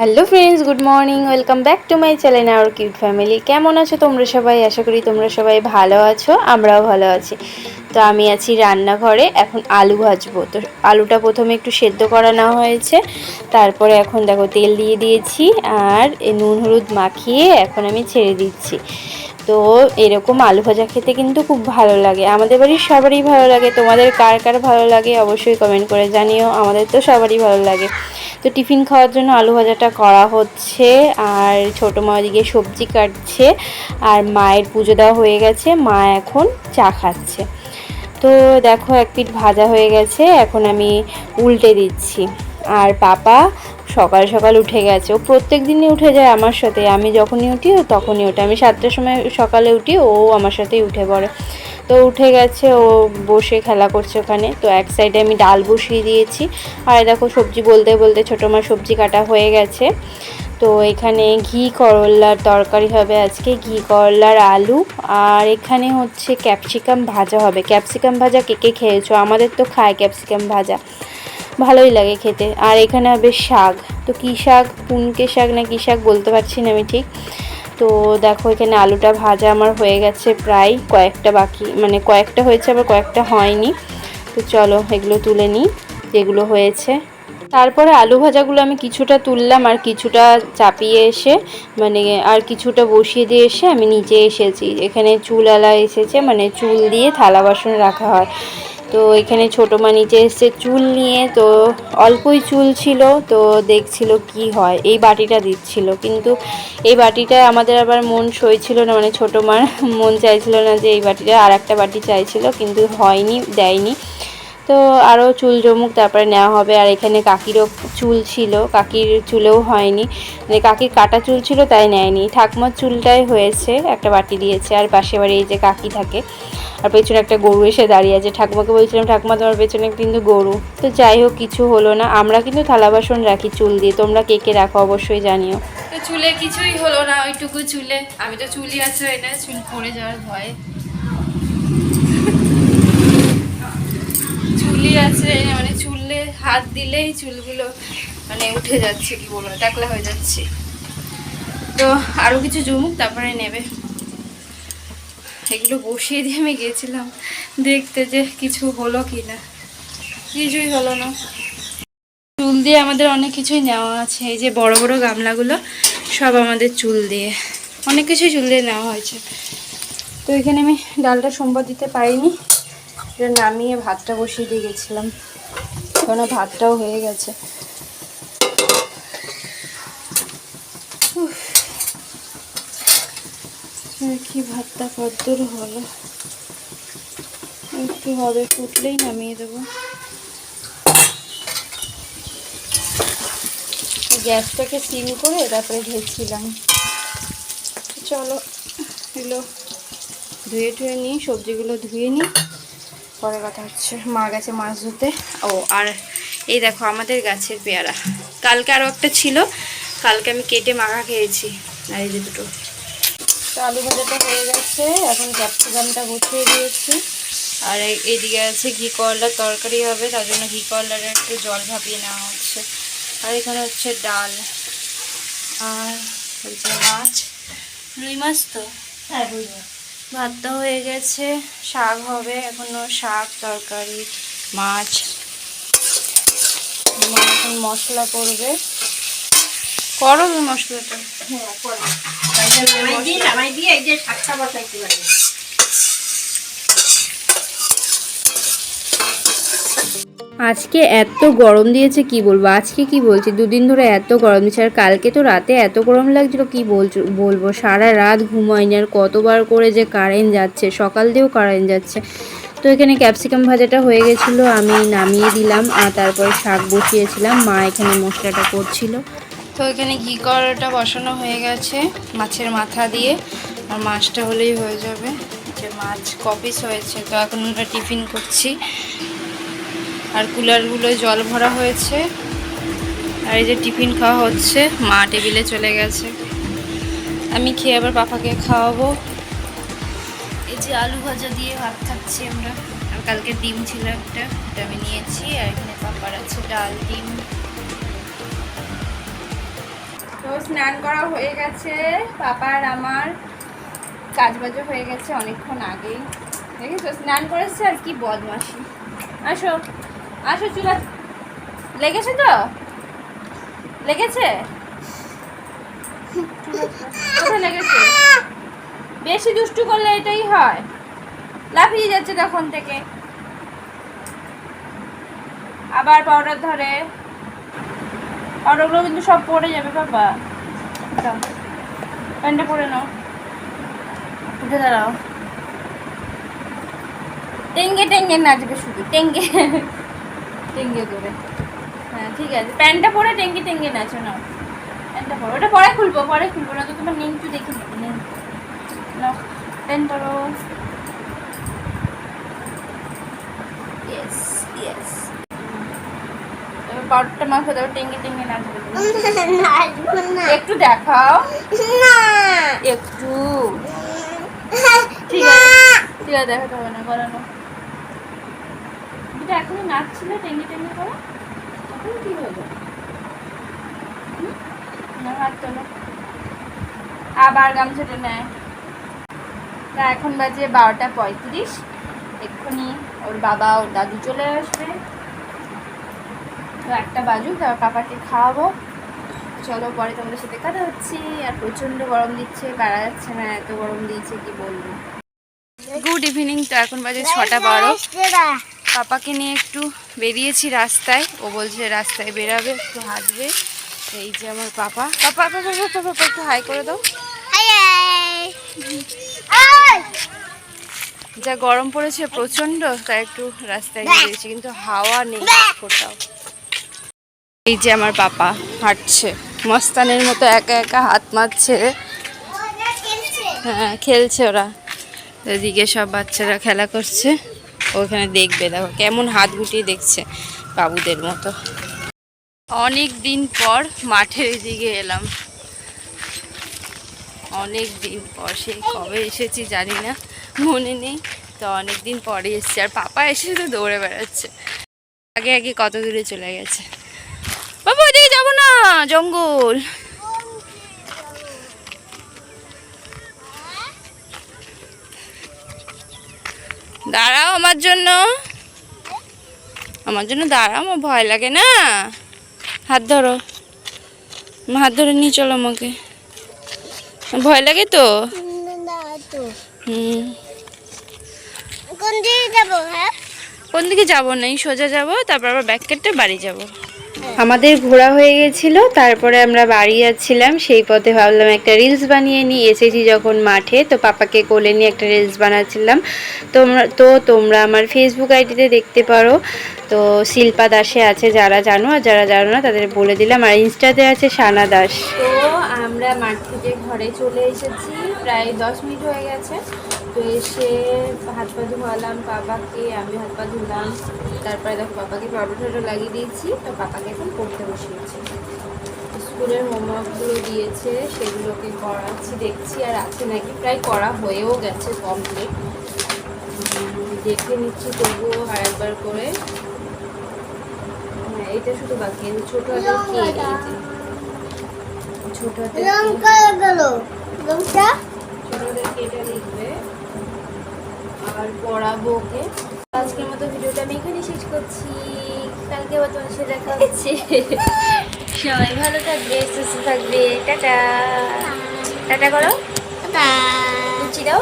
Hello friends, good morning, welcome back to my channel our cute family. কেমন আছো তোমরা সবাই? আশা করি তোমরা সবাই ভালো আছো, আমরাও ভালো আছি। তো আমি আছি রান্নাঘরে, এখন আলু ভাজবো। তো আলুটা প্রথমে একটু সেদ্ধ করা নেওয়া হয়েছে, তারপরে এখন দেখো তেল দিয়ে দিয়েছি, আর নুন হলুদ মাখিয়ে এখন আমি ছেড়ে দিচ্ছি। তো এরকম আলু ভাজা খেতে কিন্তু খুব ভালো লাগে। আমাদের বাড়ির সবারই ভালো লাগে। তোমাদের কার কার ভালো লাগে অবশ্যই কমেন্ট করে জানিও। আমাদের তো সবারই ভালো লাগে। তো টিফিন খাওয়ার জন্য আলু ভাজাটা করা হচ্ছে, আর ছোটো মা ওদিকে সবজি কাটছে, আর মায়ের পুজো দেওয়া হয়ে গেছে, মা এখন চা খাচ্ছে। তো দেখো এক পিঠ ভাজা হয়ে গেছে, এখন আমি উল্টে দিচ্ছি। আর পাপা সকাল সকাল উঠে গেছে। ও প্রত্যেক দিনই উঠে যায় আমার সাথে। আমি যখনই উঠি, ও তখনই ওঠে আমি সাতটার সময় সকালে উঠি, ও আমার সাথেই উঠে পড়ে। তো উঠে গেছে, ও বসে খেলা করছে ওখানে। তো এক সাইডে আমি ডাল বসিয়ে দিয়েছি। আর দেখো, সবজি বলতে বলতে ছোটো মার সবজি কাটা হয়ে গেছে। তো এখানে ঘি, করলার তরকারি হবে আজকে। ঘি, করলার আলু। আর এখানে হচ্ছে ক্যাপসিকাম ভাজা হবে। ক্যাপসিকাম ভাজা কে কে খেয়েছো? আমাদের তো খায় ক্যাপসিকাম ভাজা। ভালোই লাগে খেতে। আর এখানে হবে শাক। তো কী শাক? পুনকে শাক না কী শাক বলতে পারছি না আমি ঠিক। তো দেখো এখানে আলুটা ভাজা আমার হয়ে গেছে প্রায় কয়েকটা বাকি মানে কয়েকটা হয়েছে আবার কয়েকটা হয়নি। তো চলো এগুলো তুলে নিই, যেগুলো হয়েছে। তারপরে আলু ভাজাগুলো আমি কিছুটা তুললাম আর কিছুটা চাপিয়ে এসে মানে আর কিছুটা বসিয়ে দিয়ে এসে আমি নিচে এসেছি। এখানে চুলালা এসেছে মানে চুল দিয়ে থালা বাসন রাখা হয়। তো এখানে ছোটো মা নিচে এসছে চুল নিয়ে, তো অল্পই চুল ছিল, তো দেখছিল কি হয়। এই বাটিটা দিচ্ছিল, কিন্তু এই বাটিটা আমাদের আবার মন সইছিল না মানে ছোটো মার মন চাইছিল না যে এই বাটিটা আর একটা বাটি চাইছিল, কিন্তু হয়নি, দেয়নি। তো আরও চুল জমুক তারপরে নেওয়া হবে। আর এখানে কাকিরও চুল ছিল, কাকির চুলেও হয়নি। মানে কাকির কাটা চুল ছিল, তাই নেয়নি। ঠাকুমার চুলটাই হয়েছে, একটা বাটি দিয়েছে। আর পাশে বাড়ি এই যে কাকি থাকে, আর পেছনে একটা গরু এসে দাঁড়িয়ে আছে। ঠাকুমাকে বলছিলাম, ঠাকুমা, তোমার পেছনে কিন্তু গরু। তো যাই হোক, কিছু হলো না। আমরা কিন্তু থালা বাসন রাখি চুল দিয়ে। তোমরা কে কে রাখো অবশ্যই জানিও। তো চুলে কিছুই হলো না, ওইটুকু চুলে। আমি তো চুলই আছে না চুল পড়ে যাওয়ার ভয়ে চুলই আছে মানে চুলে হাত দিলেই চুলগুলো মানে উঠে যাচ্ছে, কি বলব টাকলা হয়ে যাচ্ছে। তো আরও কিছু জমুক, তারপরে নেবে। এগুলো বসিয়ে দিয়ে আমি গেছিলাম, দেখতে যে কিছু হলো কি না কিছুই হলো না। চুল দিয়ে আমাদের অনেক কিছুই নেওয়া আছে, এই যে বড় বড় গামলাগুলো, সব আমাদের চুল দিয়ে। অনেক কিছুই চুল দিয়ে নেওয়া হয়েছে। তো এখানে আমি ডালটা সোমবার দিতে পারিনি। এটা নামিয়ে ভাতটা বসিয়ে দিয়ে গেছিলাম। কেন ভাতটাও হয়ে গেছে। কি ভাতটা কদ্দূর হলো একটু হবে ফুটলেই নামিয়ে দেবো। গ্যাসটাকে সিম করে তারপরে ঢেকছিলাম চলো এগুলো ধুয়ে টুয়ে নিই, সবজিগুলো ধুয়ে নিই। পরে কথা হচ্ছে মা গেছে মাছ ধুতে ও, আর এই দেখো আমাদের গাছের পেয়ারা। কালকে আরও একটা ছিল, কালকে আমি কেটে মাখা খেয়েছি। আর এই যে দুটো। তো আলু ভাজাটা হয়ে গেছে, এখন ক্যাপসিকামটা বসিয়ে দিয়েছি। আর এইদিকে আছে ঘি করলার তরকারি হবে, তার জন্য ঘি করলার একটু জল ভাপিয়ে নেওয়া হচ্ছে। আর এখানে হচ্ছে ডাল। আর হচ্ছে মাছ। রুই মাছ তো? হ্যাঁ রুই মাছ। ভাতটা হয়ে গেছে শাক হবে এখনও শাক তরকারি মাছ। মা এখন মশলা করবে। করো তুমি মশলাটা। আজকে এত গরম দিয়েছে, কি বলব? আজকে কি বলছি? দুদিন ধরে এত গরম দিয়েছে, আর কালকে তো রাতে এত গরম লাগছিল, কি বলছো, বলব? সারা রাত ঘুমাইনি আর কতবার করে যে কারেন্ট যাচ্ছে, সকাল দিয়েও কারেন্ট যাচ্ছে। তো এখানে ক্যাপসিকাম ভাজাটা হয়ে গেছিল, আমি নামিয়ে দিলাম, আর তারপরে শাক বসিয়েছিলাম, মা এখানে মশলাটা করছিল। তো এখানে ঘি কড়াটা বসানো হয়ে গেছে, মাছের মাথা দিয়ে, আর মাছটা হলেই হয়ে যাবে। যে মাছ কপিস হয়েছে, তো এখন আমরা টিফিন করছি। আর কুলারগুলোয় জল ভরা হয়েছে। আর এই যে টিফিন খাওয়া হচ্ছে, মা টেবিলে চলে গেছে। আমি খেয়ে আবার পাপাকে খাওয়াবো। এই যে আলু ভাজা দিয়ে ভাত খাচ্ছি আমরা। আর কালকে ডিম ছিল একটা, ওটা আমি নিয়েছি, আর এখানে পাপার আছে ডাল, ডিম। তো স্নান করা হয়ে গেছে পাপার আমার। কাজ বাজও হয়ে গেছে অনেকক্ষণ আগেই। দেখেছ? স্নান করেছে আর কি বদমাসি আসো। আসো চুলা লেগেছে তো? লেগেছে? কোথায় লেগেছে? বেশি দুষ্টু করলে এটাই হয়। লাফিয়ে যাচ্ছে তখন থেকে। আবার পাউডার ধরে। পাউডারগুলো কিন্তু সব পড়ে যাবে, বাবা। প্যান্টটা পরে নাও। উঠে দাঁড়াও। টেঙ্গে টেঙ্গে নাচবে শুধু। টেঙ্গে। টেঙ্গে করে হ্যাঁ ঠিক আছে। প্যান্টটা পরে টেঙ্গে টেঙ্গে নাচো নাও। প্যান্টটা পরো। ওটা পরে খুলবো পরে খুলবো না তো তোমার নিংটু দেখে নেব নিংটু নাও প্যান্ট পরো। ইয়েস ইয়েস এবার পাউডারটা মাখো দাও টেঙ্গে টেঙ্গে নাচবে একটু দেখাও। একটু। ঠিক আছে। ঠিক আছে দেখাতে হবে না করানো এটা এখনই নাচছিল, টেঙ্গি টেঙ্গি করো? এখন কি হলো? আবার গামছাটা নেয় তা এখন বাজে বারোটা পঁয়ত্রিশ। এক্ষুনি ওর বাবা, ওর দাদু চলে আসবে। তো একটা বাজুক, তারপর পাপাকে খাওয়াবো। চলো, পরে তোমাদের সাথে কথা হচ্ছে। আর প্রচণ্ড গরম দিচ্ছে, পারা যাচ্ছে না, এত গরম দিয়েছে, কি বলব? গুড ইভিনিং তো এখন বাজে ছটা বারো। পাপাকে নিয়ে একটু বেরিয়েছি রাস্তায়। ও বলছে, রাস্তায় বেরাবে, একটু হাঁটবে। এই যে আমার পাপা। পাপা পাপা পাপা একটু হাই করে দাও। যা গরম পড়েছে প্রচণ্ড তাই একটু রাস্তায় বেরিয়েছি কিন্তু হাওয়া নেই, কোথাও। এই যে আমার পাপা হাঁটছে, মস্তানের মতো একা একা হাত মারছে। হ্যাঁ খেলছে ওরা। এদিকে সব বাচ্চারা খেলা করছে। ওখানে দেখবে, দেখো কেমন হাত গুটিয়ে দেখছে বাবুদের মতো। অনেক দিন পর মাঠের এদিকে এলাম। অনেক দিন পর, সে কবে এসেছি জানি না, মনে নেই। তো অনেক দিন পরে এসেছি, আর পাপা এসে তো দৌড়ে বেড়াচ্ছে। আগে আগে কত দূরে চলে গেছে। বাবা ওইদিকে যাব না, জঙ্গল। দাঁড়াও আমার জন্য। আমার জন্য দাঁড়াও আমার ভয় লাগে না। হাত ধরো। হাত ধরে নিয়ে চলো আমাকে। ভয় লাগে তো? হুম। কোন দিকে যাব হ্যাঁ? কোন দিকে যাব না সোজা যাব তারপর আবার ব্যাগ কেটে বাড়ি যাব। আমাদের ঘোরা হয়ে গেছিল, তারপরে আমরা বাড়ি যাচ্ছিলাম। সেই পথে ভাবলাম একটা রিলস বানিয়ে নিই। এসেছি যখন মাঠে, তো পাপাকে কোলে নিয়ে একটা রিলস বানাচ্ছিলাম। তোমরা, তো তোমরা আমার ফেসবুক আইডিতে দেখতে পারো। তো শিল্পা দাসে আছে, যারা জানো, আর যারা জানো না, তাদের বলে দিলাম। আর ইনস্টাতে আছে সানা দাস। তো আমরা মাঠ থেকে ঘরে চলে এসেছি। প্রায় দশ মিনিট হয়ে গেছে। তো এসে হাত পা ধোয়ালাম পাপাকে আমি হাত পা ধুলাম। তারপরে দেখো পাপাকে পাউডার টাউডার লাগিয়ে দিয়েছি। তো এখন পড়তে বসিয়েছি। স্কুলের হোমওয়ার্কগুলো দিয়েছে সেগুলোকে করাচ্ছি দেখছি আর আছে নাকি প্রায় করা হয়েও গেছে কমপ্লিট দেখে নিচ্ছি তবুও আর একবার করে। হ্যাঁ এটা শুধু বাকি আছে ছোটো হাতের কে। ছোট হাতের লিখবে আর পড়াবো ওকে। আজকের মতো ভিডিওটা আমি এখানে শেষ করছি। কালকে আবার তোমার সাথে দেখা হচ্ছে সবাই ভালো থাকবে সুস্থ থাকবে। টাটা। টাটা। করো। লুচি দাও।